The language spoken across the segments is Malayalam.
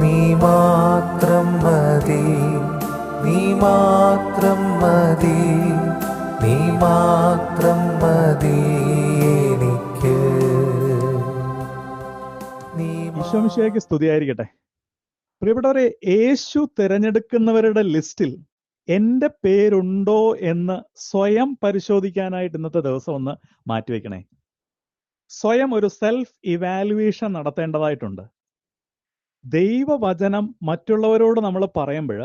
നീ മാത്രം മതി. നീ മാത്രം മതി. നീ മാത്രം മതി എനിക്ക്. നീ ഈശോമിശിയായ്ക്ക് സ്തുതിയായിരിക്കട്ടെ. പ്രിയപ്പെട്ടവരെ യേശു തിരഞ്ഞെടുക്കുന്നവരുടെ ലിസ്റ്റിൽ എന്റെ പേരുണ്ടോ എന്ന് സ്വയം പരിശോധിക്കാനായിട്ട് ഇന്നത്തെ ദിവസം ഒന്ന് മാറ്റിവെക്കണേ. സ്വയം ഒരു സെൽഫ് ഇവാലുവേഷൻ നടത്തേണ്ടതായിട്ടുണ്ട്. ദൈവവചനം മറ്റുള്ളവരോട് നമ്മൾ പറയുമ്പോൾ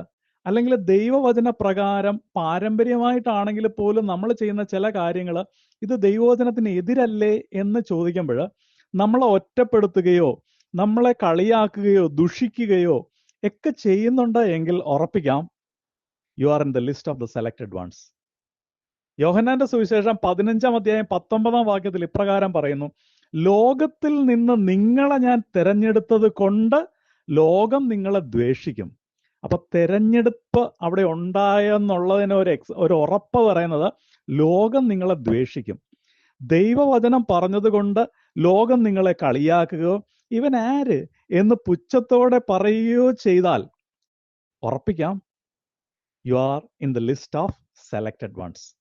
അല്ലെങ്കിൽ ദൈവവചന പ്രകാരം പാരമ്പര്യമായിട്ടാണെങ്കിൽ പോലും നമ്മൾ ചെയ്യുന്ന ചില കാര്യങ്ങൾ ഇത് ദൈവവചനത്തിന് എതിരല്ലേ എന്ന് ചോദിക്കുമ്പോൾ നമ്മളെ ഒറ്റപ്പെടുത്തുകയോ നമ്മളെ കളിയാക്കുകയോ ദുഷിക്കുകയോ ഒക്കെ ചെയ്യുന്നുണ്ട് എങ്കിൽ ഉറപ്പിക്കാം you are in the list of the selected ones യോഹന്നാന്റെ സുവിശേഷം പതിനഞ്ചാം അധ്യായം പത്തൊമ്പതാം വാക്യത്തിൽ ഇപ്രകാരം പറയുന്നു ലോകത്തിൽ നിന്ന് നിങ്ങളെ ഞാൻ തിരഞ്ഞെടുത്തത് കൊണ്ട് ലോകം നിങ്ങളെ ദ്വേഷിക്കും. അപ്പൊ തെരഞ്ഞെടുപ്പ് അവിടെ ഉണ്ടായെന്നുള്ളതിന് ഒരു എക്സ് ഒരു ഉറപ്പ് പറയുന്നത് ലോകം നിങ്ങളെ ദ്വേഷിക്കും. ദൈവവചനം പറഞ്ഞതുകൊണ്ട് ലോകം നിങ്ങളെ കളിയാക്കുകയോ ഇവൻ ആര് എന്ന് പുച്ഛത്തോടെ പറയുകയോ ചെയ്താൽ ഉറപ്പിക്കാം. You are in the list of selected ones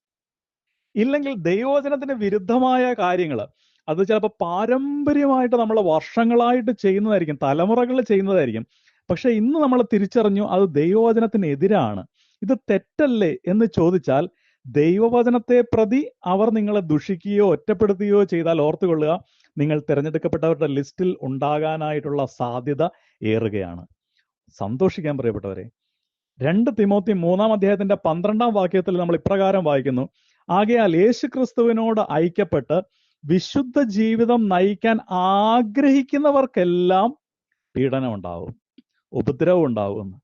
ഇല്ലെങ്കിൽ ദൈവവചനത്തിന് വിരുദ്ധമായ കാര്യങ്ങൾ അത് ചിലപ്പോൾ പാരമ്പര്യമായിട്ട് നമ്മൾ വർഷങ്ങളായിട്ട് ചെയ്യുന്നതായിരിക്കും തലമുറകൾ ചെയ്യുന്നതായിരിക്കും. പക്ഷെ ഇന്ന് നമ്മൾ തിരിച്ചറിഞ്ഞു അത് ദൈവവചനത്തിന് എതിരാണ് ഇത് തെറ്റല്ലേ എന്ന് ചോദിച്ചാൽ ദൈവവചനത്തെ പ്രതി അവർ നിങ്ങളെ ദുഷിക്കുകയോ ഒറ്റപ്പെടുത്തുകയോ ചെയ്താൽ ഓർത്തുകൊള്ളുക നിങ്ങൾ തിരഞ്ഞെടുക്കപ്പെട്ടവരുടെ ലിസ്റ്റിൽ ഉണ്ടാകാനായിട്ടുള്ള സാധ്യത ഏറുകയാണ്. സന്തോഷിക്കാൻ പ്രിയപ്പെട്ടവരെ. രണ്ട് തിമോത്തി മൂന്നാം അധ്യായത്തിന്റെ പന്ത്രണ്ടാം വാക്യത്തിൽ നമ്മൾ ഇപ്രകാരം വായിക്കുന്നു. ആകയാൽ യേശു ക്രിസ്തുവിനോട് ഐക്യപ്പെട്ട് വിശുദ്ധ ജീവിതം നയിക്കാൻ ആഗ്രഹിക്കുന്നവർക്കെല്ലാം പീഡനം ഉണ്ടാവും ഉപദ്രവം ഉണ്ടാവും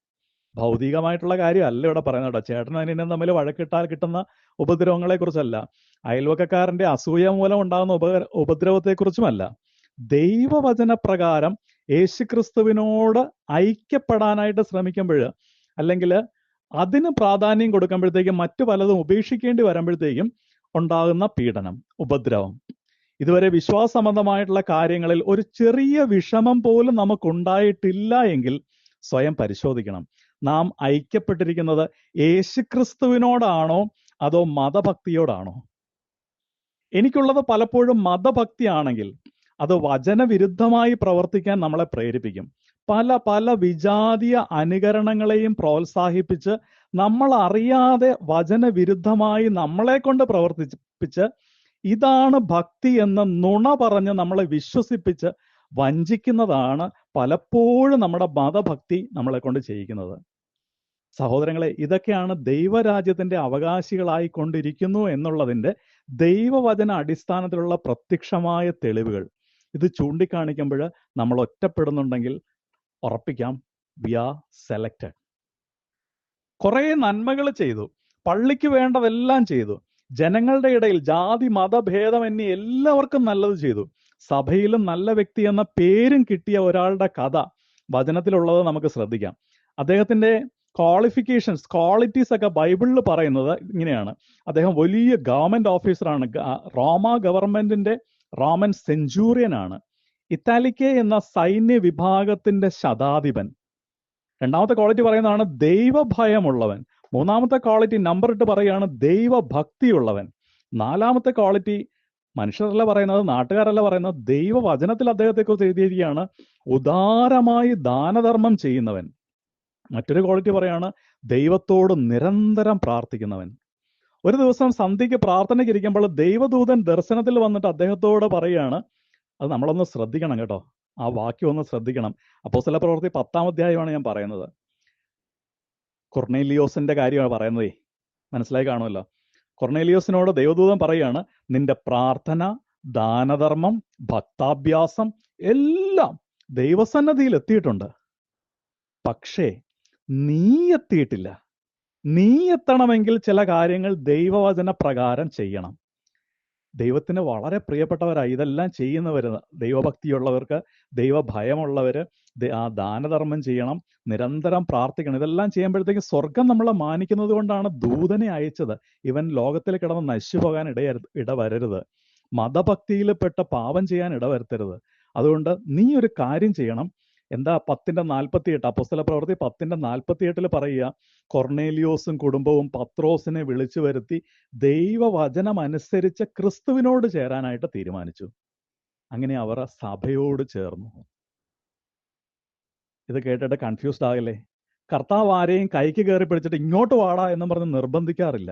ഭൗതികമായിട്ടുള്ള കാര്യമല്ല ഇവിടെ പറയുന്നത് ചേട്ടനും അനിയനും തമ്മിൽ വഴക്കിട്ടാൽ കിട്ടുന്ന ഉപദ്രവങ്ങളെ കുറിച്ചല്ല അയൽവക്കക്കാരന്റെ അസൂയ മൂലം ഉണ്ടാകുന്ന ഉപ ഉപദ്രവത്തെക്കുറിച്ചുമല്ല. ദൈവവചന പ്രകാരം യേശുക്രിസ്തുവിനോട് ഐക്യപ്പെടാനായിട്ട് ശ്രമിക്കുമ്പോൾ അല്ലെങ്കിൽ അതിന് പ്രാധാന്യം കൊടുക്കുമ്പോഴത്തേക്കും മറ്റു പലതും ഉപേക്ഷിക്കേണ്ടി വരുമ്പോഴത്തേക്കും ഉണ്ടാകുന്ന പീഡനം ഉപദ്രവം. ഇതുവരെ വിശ്വാസ സംബന്ധമായിട്ടുള്ള കാര്യങ്ങളിൽ ഒരു ചെറിയ വിഷമം പോലും നമുക്കുണ്ടായിട്ടില്ല എങ്കിൽ സ്വയം പരിശോധിക്കണം. നാം ഐക്യപ്പെട്ടിരിക്കുന്നത് യേശുക്രിസ്തുവിനോടാണോ അതോ മതഭക്തിയോടാണോ? എനിക്കുള്ളത് പലപ്പോഴും മതഭക്തിയാണെങ്കിൽ അത് വചനവിരുദ്ധമായി പ്രവർത്തിക്കാൻ നമ്മളെ പ്രേരിപ്പിക്കും. പല പല വിജാതീയ അനുകരണങ്ങളെയും പ്രോത്സാഹിപ്പിച്ച് നമ്മൾ അറിയാതെ വചനവിരുദ്ധമായി നമ്മളെ കൊണ്ട് പ്രവർത്തിപ്പിച്ച് ഇതാണ് ഭക്തി എന്ന നുണ പറഞ്ഞ് നമ്മളെ വിശ്വസിപ്പിച്ച് വഞ്ചിക്കുന്നതാണ് പലപ്പോഴും നമ്മുടെ മതഭക്തി നമ്മളെ കൊണ്ട് ചെയ്യിക്കുന്നത്. സഹോദരങ്ങളെ ഇതൊക്കെയാണ് ദൈവരാജ്യത്തിന്റെ അവകാശികളായി കൊണ്ടിരിക്കുന്നു എന്നുള്ളതിന്റെ ദൈവവചന അടിസ്ഥാനത്തിലുള്ള പ്രത്യക്ഷമായ തെളിവുകൾ. ഇത് ചൂണ്ടിക്കാണിക്കുമ്പോൾ നമ്മൾ ഒറ്റപ്പെടുന്നുണ്ടെങ്കിൽ ഉറപ്പിക്കാം വി ആർ സെലക്റ്റഡ് കുറെ നന്മകൾ ചെയ്തു പള്ളിക്ക് വേണ്ടതെല്ലാം ചെയ്തു. ജനങ്ങളുടെ ഇടയിൽ ജാതി മതഭേദമന്യേ എല്ലാവർക്കും നല്ലത് ചെയ്തു. സഭയിലും നല്ല വ്യക്തി എന്ന പേരും കിട്ടിയ ഒരാളുടെ കഥ വചനത്തിലുള്ളത് നമുക്ക് ശ്രദ്ധിക്കാം. അദ്ദേഹത്തിന്റെ ക്വാളിഫിക്കേഷൻസ് ക്വാളിറ്റീസ് ഒക്കെ ബൈബിളിൽ പറയുന്നത് ഇങ്ങനെയാണ്. അദ്ദേഹം വലിയ ഗവൺമെന്റ് ഓഫീസറാണ് റോമ ഗവൺമെന്റിന്റെ റോമൻ സെഞ്ചൂറിയൻ ആണ്. ഇത്താലിക്കെ എന്ന സൈന്യ വിഭാഗത്തിന്റെ ശതാധിപൻ. രണ്ടാമത്തെ ക്വാളിറ്റി പറയുന്നതാണ് ദൈവഭയമുള്ളവൻ. മൂന്നാമത്തെ ക്വാളിറ്റി നമ്പർ ഇട്ട് പറയുകയാണ് ദൈവഭക്തിയുള്ളവൻ. നാലാമത്തെ ക്വാളിറ്റി മനുഷ്യരല്ല പറയുന്നത് നാട്ടുകാരല്ല പറയുന്നത് ദൈവവചനത്തിൽ അദ്ദേഹത്തെക്കുറിച്ച് എഴുതിയിരിക്കുകയാണ് ഉദാരമായി ദാനധർമ്മം ചെയ്യുന്നവൻ. മറ്റൊരു ക്വാളിറ്റി പറയാണ് ദൈവത്തോട് നിരന്തരം പ്രാർത്ഥിക്കുന്നവൻ. ഒരു ദിവസം സന്ധ്യയ്ക്ക് പ്രാർത്ഥനയ്ക്കിരിക്കുമ്പോൾ ദൈവദൂതൻ ദർശനത്തിൽ വന്നിട്ട് അദ്ദേഹത്തോട് പറയുകയാണ് അത് നമ്മളൊന്ന് ശ്രദ്ധിക്കണം കേട്ടോ. ആ വാക്യം ഒന്ന് ശ്രദ്ധിക്കണം. അപ്പോ ചില പ്രവൃത്തി പത്താം അധ്യായമാണ് ഞാൻ പറയുന്നത്. കൊർണേലിയോസിന്റെ കാര്യമാണ് പറയുന്നത്. മനസ്സിലായി കാണുമല്ലോ? കൊർണേലിയോസിനോട് ദൈവദൂതൻ പറയുകയാണ് നിന്റെ പ്രാർത്ഥന ദാനധർമ്മം ഭക്താഭ്യാസം എല്ലാം ദൈവസന്നദ്ധിയിൽ എത്തിയിട്ടുണ്ട്. പക്ഷേ നീ എത്തിയിട്ടില്ല. നീ എത്തണമെങ്കിൽ ചില കാര്യങ്ങൾ ദൈവവചന പ്രകാരം ചെയ്യണം. ദൈവത്തിന് വളരെ പ്രിയപ്പെട്ടവരായി. ഇതെല്ലാം ചെയ്യുന്നവർ ദൈവഭക്തിയുള്ളവർക്ക് ദൈവഭയമുള്ളവര് ആ ദാനധർമ്മം ചെയ്യണം നിരന്തരം പ്രാർത്ഥിക്കണം. ഇതെല്ലാം ചെയ്യുമ്പോഴത്തേക്ക് സ്വർഗം നമ്മളെ മാനിക്കുന്നത് കൊണ്ടാണ് ദൂതനെ അയച്ചത്. ഇവൻ ലോകത്തിൽ കിടന്ന് നശിച്ചു പോകാൻ ഇട ഇടവരരുത്. മതഭക്തിയിൽ പെട്ട പാപം ചെയ്യാൻ ഇടവരുത്തരുത്. അതുകൊണ്ട് നീ ഒരു കാര്യം ചെയ്യണം. എന്താ പത്തിന്റെ നാൽപ്പത്തി എട്ട് അപ്പോസ്തല പ്രവൃത്തി പത്തിന്റെ നാൽപ്പത്തി എട്ടിൽ പറയുക കൊർണേലിയോസും കുടുംബവും പത്രോസിനെ വിളിച്ചു വരുത്തി ദൈവവചനം അനുസരിച്ച് ക്രിസ്തുവിനോട് ചേരാനായിട്ട് തീരുമാനിച്ചു. അങ്ങനെ അവർ സഭയോട് ചേർന്നു. ഇത് കേട്ടിട്ട് കൺഫ്യൂസ്ഡ് ആകല്ലേ കർത്താവ് ആരെയും കൈക്ക് കയറി പിടിച്ചിട്ട് ഇങ്ങോട്ട് വാടാ എന്ന് പറഞ്ഞ് നിർബന്ധിക്കാറില്ല.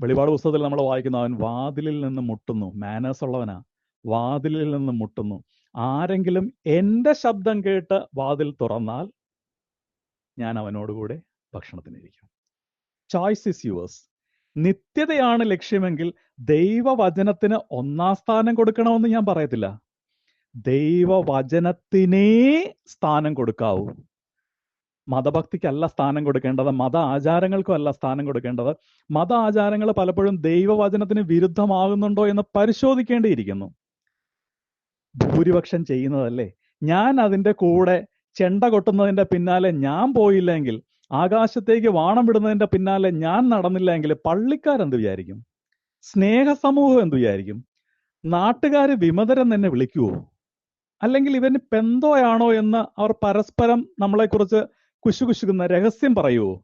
വെളിപാട് പുസ്തകത്തിൽ നമ്മൾ വായിക്കുന്നു അവൻ വാതിലിൽ നിന്ന് മുട്ടുന്നു. മാനേഴ്സ് ഉള്ളവനാ. വാതിലിൽ നിന്ന് മുട്ടുന്നു. ആരെങ്കിലും എന്റെ ശബ്ദം കേട്ട് വാതിൽ തുറന്നാൽ ഞാൻ അവനോടുകൂടെ ഭക്ഷണത്തിനിരിക്കും ചോയ്സ് ഇസ് യുവേഴ്സ് നിത്യതയാണ് ലക്ഷ്യമെങ്കിൽ ദൈവവചനത്തിന് ഒന്നാം സ്ഥാനം കൊടുക്കണമെന്ന് ഞാൻ പറയത്തില്ല. ദൈവവചനത്തിനേ സ്ഥാനം കൊടുക്കാവൂ. മതഭക്തിക്കല്ല സ്ഥാനം കൊടുക്കേണ്ടത് മത ആചാരങ്ങൾക്കും അല്ല സ്ഥാനം കൊടുക്കേണ്ടത്. മത ആചാരങ്ങൾ പലപ്പോഴും ദൈവവചനത്തിന് വിരുദ്ധമാകുന്നുണ്ടോ എന്ന് പരിശോധിക്കേണ്ടിയിരിക്കുന്നു. ഭൂരിപക്ഷം ചെയ്യുന്നതല്ലേ? ഞാൻ അതിന്റെ കൂടെ ചെണ്ട കൊട്ടുന്നതിന്റെ പിന്നാലെ ഞാൻ പോയില്ലെങ്കിൽ ആകാശത്തേക്ക് വാണം വിടുന്നതിന്റെ പിന്നാലെ ഞാൻ നടന്നില്ലെങ്കിൽ പള്ളിക്കാരെന്ത് വിചാരിക്കും? സ്നേഹ സമൂഹം എന്ത് വിചാരിക്കും? നാട്ടുകാര് വിമതരെന്ന് എന്നെ വിളിക്കുവോ? അല്ലെങ്കിൽ ഇവന് പെന്തോയാണോ എന്ന് അവർ പരസ്പരം നമ്മളെക്കുറിച്ച് കുശുകുശുക്കുന്ന രഹസ്യം പറയുവോ?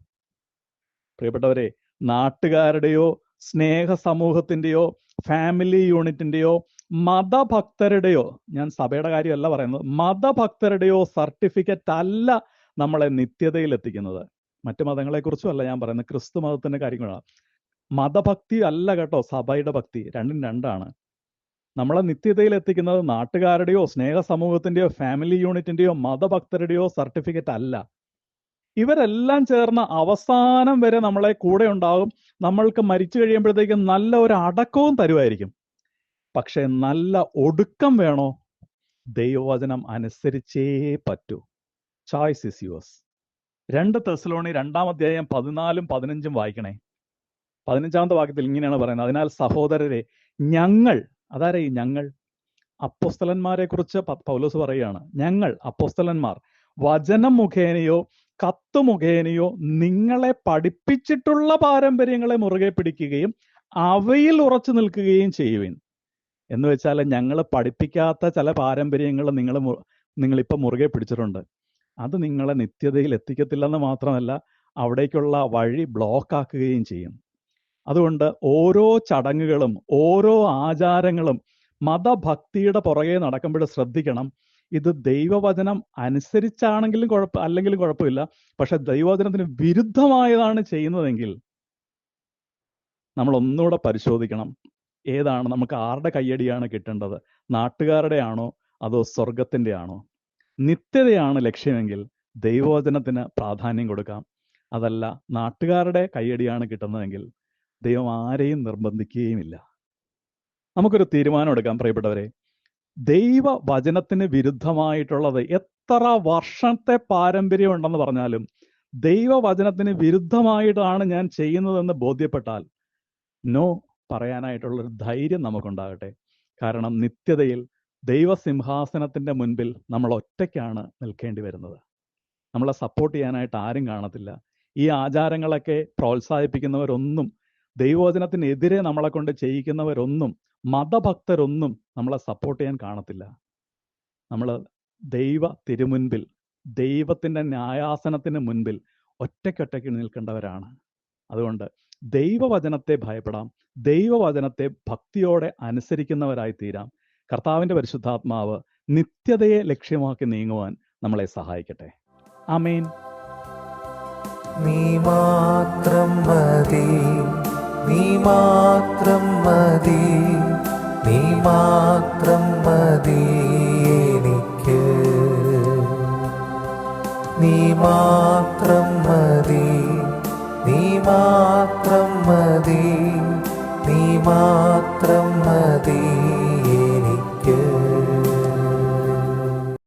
പ്രിയപ്പെട്ടവരെ നാട്ടുകാരുടെയോ സ്നേഹ സമൂഹത്തിന്റെയോ ഫാമിലി യൂണിറ്റിന്റെയോ മതഭക്തരുടെയോ ഞാൻ സഭയുടെ കാര്യമല്ല പറയുന്നത് മതഭക്തരുടെയോ സർട്ടിഫിക്കറ്റ് അല്ല നമ്മളെ നിത്യതയിൽ എത്തിക്കുന്നത് മറ്റു മതങ്ങളെക്കുറിച്ചും അല്ല ഞാൻ പറയുന്നത് ക്രിസ്തു മതത്തിന്റെ കാര്യങ്ങളാണ്. മതഭക്തി അല്ല കേട്ടോ സഭയുടെ ഭക്തി രണ്ടും രണ്ടാണ്. നമ്മളെ നിത്യതയിൽ എത്തിക്കുന്നത് നാട്ടുകാരുടെയോ സ്നേഹ സമൂഹത്തിന്റെയോ ഫാമിലി യൂണിറ്റിന്റെയോ മതഭക്തരുടെയോ സർട്ടിഫിക്കറ്റ് അല്ല. ഇവരെല്ലാം ചേർന്ന അവസാനം വരെ നമ്മളെ കൂടെ ഉണ്ടാകും. നമ്മൾക്ക് മരിച്ചു കഴിയുമ്പോഴത്തേക്കും നല്ല ഒരു അടക്കവും തരുമായിരിക്കും. പക്ഷെ നല്ല ഒടുക്കം വേണോ? ദൈവവചനം അനുസരിച്ചേ പറ്റൂ. ചോയ്സ് ഇസ് യുവേഴ്സ് രണ്ട് തെസലോണി രണ്ടാം അധ്യായം പതിനാലും പതിനഞ്ചും വായിക്കണേ. പതിനഞ്ചാമത്തെ വാക്യത്തിൽ ഇങ്ങനെയാണ് പറയുന്നത്. അതിനാൽ സഹോദരരെ ഞങ്ങൾ അതാരേ ഈ ഞങ്ങൾ? അപ്പോസ്തലന്മാരെ കുറിച്ച് പൗലോസ് പറയുകയാണ്. ഞങ്ങൾ അപ്പോസ്തലന്മാർ വചനം മുഖേനയോ കത്ത് മുഖേനയോ നിങ്ങളെ പഠിപ്പിച്ചിട്ടുള്ള പാരമ്പര്യങ്ങളെ മുറുകെ പിടിക്കുകയും അവയിൽ ഉറച്ചു നിൽക്കുകയും ചെയ്യുവിൻ. എന്ന് വെച്ചാൽ ഞങ്ങൾ പഠിപ്പിക്കാത്ത ചില പാരമ്പര്യങ്ങൾ നിങ്ങൾ നിങ്ങളിപ്പോൾ മുറുകെ പിടിച്ചിട്ടുണ്ട്. അത് നിങ്ങളെ നിത്യതയിൽ എത്തിക്കത്തില്ലെന്ന് മാത്രമല്ല അവിടേക്കുള്ള വഴി ബ്ലോക്ക് ആക്കുകയും ചെയ്യും. അതുകൊണ്ട് ഓരോ ചടങ്ങുകളും ഓരോ ആചാരങ്ങളും മതഭക്തിയുടെ പുറകെ നടക്കുമ്പോൾ ശ്രദ്ധിക്കണം. ഇത് ദൈവവചനം അനുസരിച്ചാണെങ്കിലും കുഴപ്പ അല്ലെങ്കിലും കുഴപ്പമില്ല. പക്ഷെ ദൈവവചനത്തിന് വിരുദ്ധമായതാണ് ചെയ്യുന്നതെങ്കിൽ നമ്മൾ ഒന്നുകൂടെ പരിശോധിക്കണം. ഏതാണ് നമുക്ക് ആരുടെ കയ്യടിയാണ് കിട്ടേണ്ടത്? നാട്ടുകാരുടെ ആണോ അതോ സ്വർഗത്തിന്റെ ആണോ നിത്യതയാണ് ലക്ഷ്യമെങ്കിൽ ദൈവവചനത്തിന് പ്രാധാന്യം കൊടുക്കാം. അതല്ല നാട്ടുകാരുടെ കയ്യടിയാണ് കിട്ടുന്നതെങ്കിൽ ദൈവം ആരെയും നിർബന്ധിക്കുകയുമില്ല. നമുക്കൊരു തീരുമാനം എടുക്കാം പ്രിയപ്പെട്ടവരെ. ദൈവവചനത്തിന് വിരുദ്ധമായിട്ടുള്ളത് എത്ര വർഷത്തെ പാരമ്പര്യം ഉണ്ടെന്ന് പറഞ്ഞാലും ദൈവവചനത്തിന് വിരുദ്ധമായിട്ടാണ് ഞാൻ ചെയ്യുന്നതെന്ന് ബോധ്യപ്പെട്ടാൽ നോ പറയാനായിട്ടുള്ളൊരു ധൈര്യം നമുക്കുണ്ടാകട്ടെ. കാരണം നിത്യതയിൽ ദൈവസിംഹാസനത്തിന്റെ മുൻപിൽ നമ്മൾ ഒറ്റയ്ക്കാണ് നിൽക്കേണ്ടി വരുന്നത്. നമ്മളെ സപ്പോർട്ട് ചെയ്യാനായിട്ട് ആരും കാണത്തില്ല. ഈ ആചാരങ്ങളൊക്കെ പ്രോത്സാഹിപ്പിക്കുന്നവരൊന്നും ദൈവവചനത്തിനെതിരെ നമ്മളെ കൊണ്ട് ചെയ്യിക്കുന്നവരൊന്നും മതഭക്തരൊന്നും നമ്മളെ സപ്പോർട്ട് ചെയ്യാൻ കാണത്തില്ല. നമ്മൾ ദൈവ തിരുമുൻപിൽ ദൈവത്തിന്റെ ന്യായാസനത്തിന് മുൻപിൽ ഒറ്റയ്ക്കൊറ്റയ്ക്ക് നിൽക്കേണ്ടവരാണ്. അതുകൊണ്ട് ദൈവവചനത്തെ ഭയപ്പെടാം. ദൈവവചനത്തെ ഭക്തിയോടെ അനുസരിക്കുന്നവരായി തീരാം കർത്താവിന്റെ പരിശുദ്ധാത്മാവ് നിത്യതയെ ലക്ഷ്യമാക്കി നീങ്ങുവാൻ നമ്മളെ സഹായിക്കട്ടെ. ആമേൻ. നീ മാത്രം മതി. നീ മാത്രം മതി. നീ മാത്രം മതി എനിക്ക്. നീ മാത്രം മാത്രം മതി നീ മാത്രം മതി